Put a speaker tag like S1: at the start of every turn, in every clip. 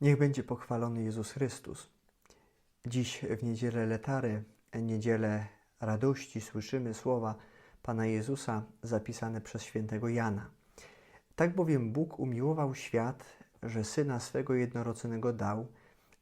S1: Niech będzie pochwalony Jezus Chrystus. Dziś w niedzielę Letary, niedzielę radości, słyszymy słowa Pana Jezusa zapisane przez świętego Jana. Tak bowiem Bóg umiłował świat, że Syna swego jednorodzonego dał,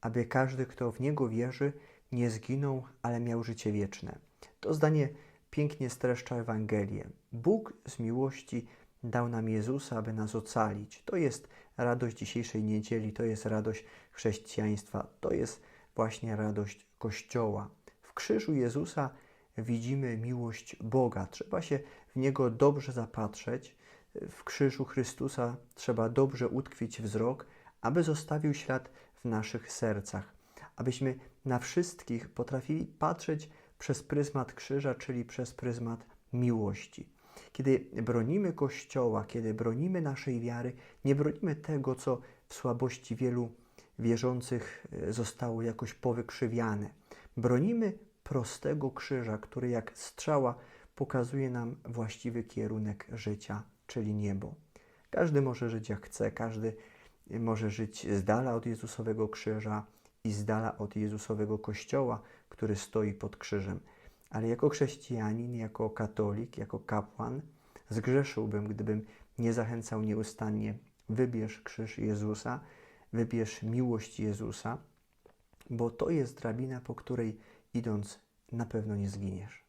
S1: aby każdy, kto w Niego wierzy, nie zginął, ale miał życie wieczne. To zdanie pięknie streszcza Ewangelię. Bóg z miłości dał nam Jezusa, aby nas ocalić. To jest radość dzisiejszej niedzieli, to jest radość chrześcijaństwa, to jest właśnie radość Kościoła. W krzyżu Jezusa widzimy miłość Boga. Trzeba się w Niego dobrze zapatrzeć. W krzyżu Chrystusa trzeba dobrze utkwić wzrok, aby zostawił ślad w naszych sercach, abyśmy na wszystkich potrafili patrzeć przez pryzmat krzyża, czyli przez pryzmat miłości. Kiedy bronimy Kościoła, kiedy bronimy naszej wiary, nie bronimy tego, co w słabości wielu wierzących e, zostało jakoś powykrzywiane. Bronimy prostego krzyża, który jak strzała pokazuje nam właściwy kierunek życia, czyli niebo. Każdy może żyć jak chce, każdy może żyć z dala od Jezusowego krzyża i z dala od Jezusowego kościoła, który stoi pod krzyżem. Ale jako chrześcijanin, jako katolik, jako kapłan zgrzeszyłbym, gdybym nie zachęcał nieustannie wybierz krzyż Jezusa, wybierz miłość Jezusa, bo to jest drabina, po której idąc na pewno nie zginiesz.